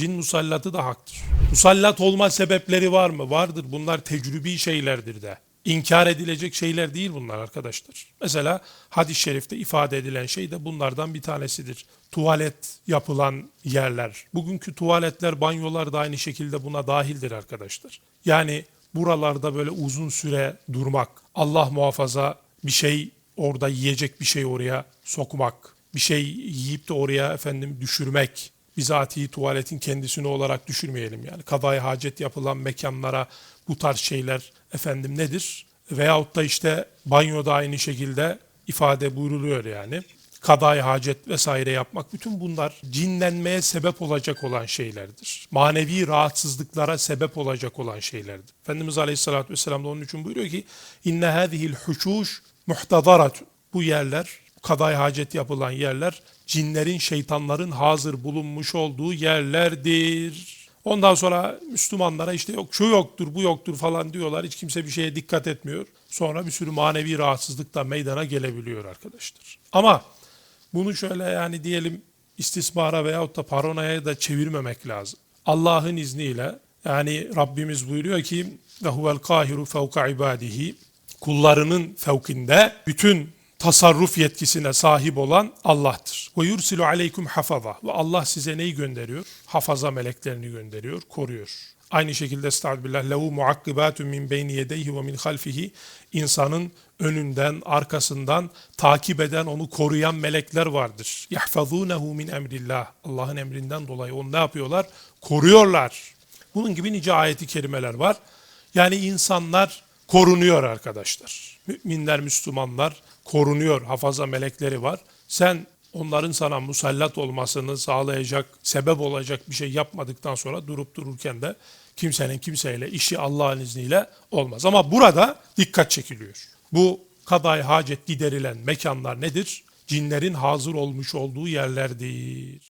Cin musallatı da haktır. Musallat olma sebepleri var mı? Vardır. Bunlar tecrübi şeylerdir de. İnkar edilecek şeyler değil bunlar arkadaşlar. Mesela hadis-i şerifte ifade edilen şey de bunlardan bir tanesidir. Tuvalet yapılan yerler. Bugünkü tuvaletler, banyolar da aynı şekilde buna dahildir arkadaşlar. Yani buralarda böyle uzun süre durmak, Allah muhafaza bir şey orada yiyecek bir şey oraya sokmak, bir şey yiyip de oraya efendim düşürmek, bizatihi tuvaletin kendisini olarak düşürmeyelim yani. Kadaya hacet yapılan mekanlara bu tarz şeyler efendim nedir? Veyahut da işte banyoda aynı şekilde ifade buyruluyor yani. Kadaya hacet vesaire yapmak bütün bunlar cinlenmeye sebep olacak olan şeylerdir. Manevi rahatsızlıklara sebep olacak olan şeylerdir. Efendimiz Aleyhisselatü Vesselam da onun için buyuruyor ki inne hâzihil huşuş muhtadaratun. Bu yerler, kaday hacet yapılan yerler cinlerin, şeytanların hazır bulunmuş olduğu yerlerdir. Ondan sonra Müslümanlara işte yok şu yoktur, bu yoktur falan diyorlar. Hiç kimse bir şeye dikkat etmiyor. Sonra bir sürü manevi rahatsızlık da meydana gelebiliyor arkadaşlar. Ama bunu şöyle yani diyelim istismara veyahut da paranoya da çevirmemek lazım. Allah'ın izniyle yani Rabbimiz buyuruyor ki ve huvel kahiru fevka ibadihi kullarının fevkinde bütün tasarruf yetkisine sahip olan Allah'tır. Ve yursilu aleykum hafaza. Ve Allah size neyi gönderiyor? Hafaza meleklerini gönderiyor, koruyor. Aynı şekilde estağfirullah lehu muakkibatun min beyni yedeyhi ve min halfihi insanın önünden, arkasından takip eden, onu koruyan melekler vardır. Yahfazunehu min emrillah. Allah'ın emrinden dolayı onu ne yapıyorlar? Koruyorlar. Bunun gibi nice ayeti kerimeler var. Yani insanlar korunuyor arkadaşlar. Müminler, Müslümanlar korunuyor. Hafaza melekleri var. Sen onların sana musallat olmasını sağlayacak, sebep olacak bir şey yapmadıktan sonra durup dururken de kimsenin kimseyle işi Allah'ın izniyle olmaz. Ama burada dikkat çekiliyor. Bu kaday hacet giderilen mekanlar nedir? Cinlerin hazır olmuş olduğu yerlerdir.